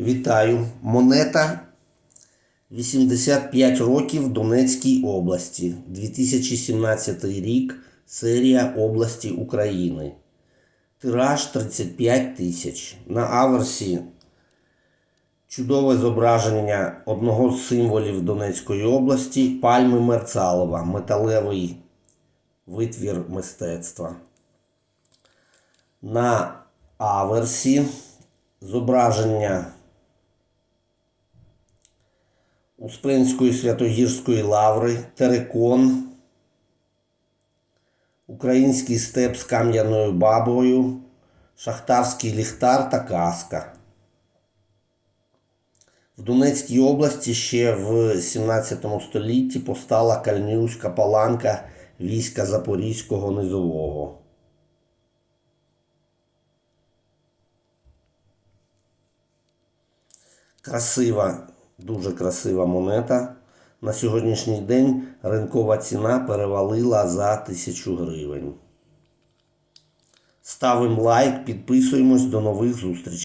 Вітаю. Монета 85 років Донецькій області. 2017 рік. Серія області України. Тираж 35 тисяч. На аверсі чудове зображення одного з символів Донецької області пальми Мерцалова. Металевий витвір мистецтва. На аверсі зображення Успенської Святогірської лаври, терикон, український степ з кам'яною бабою, шахтарський ліхтар та каска. В Донецькій області ще в 17 столітті постала Кальмівська паланка війська Запорізького низового. Красива, дуже красива монета. На сьогоднішній день ринкова ціна перевалила за 1000 гривень. Ставимо лайк, підписуємось, до нових зустрічей.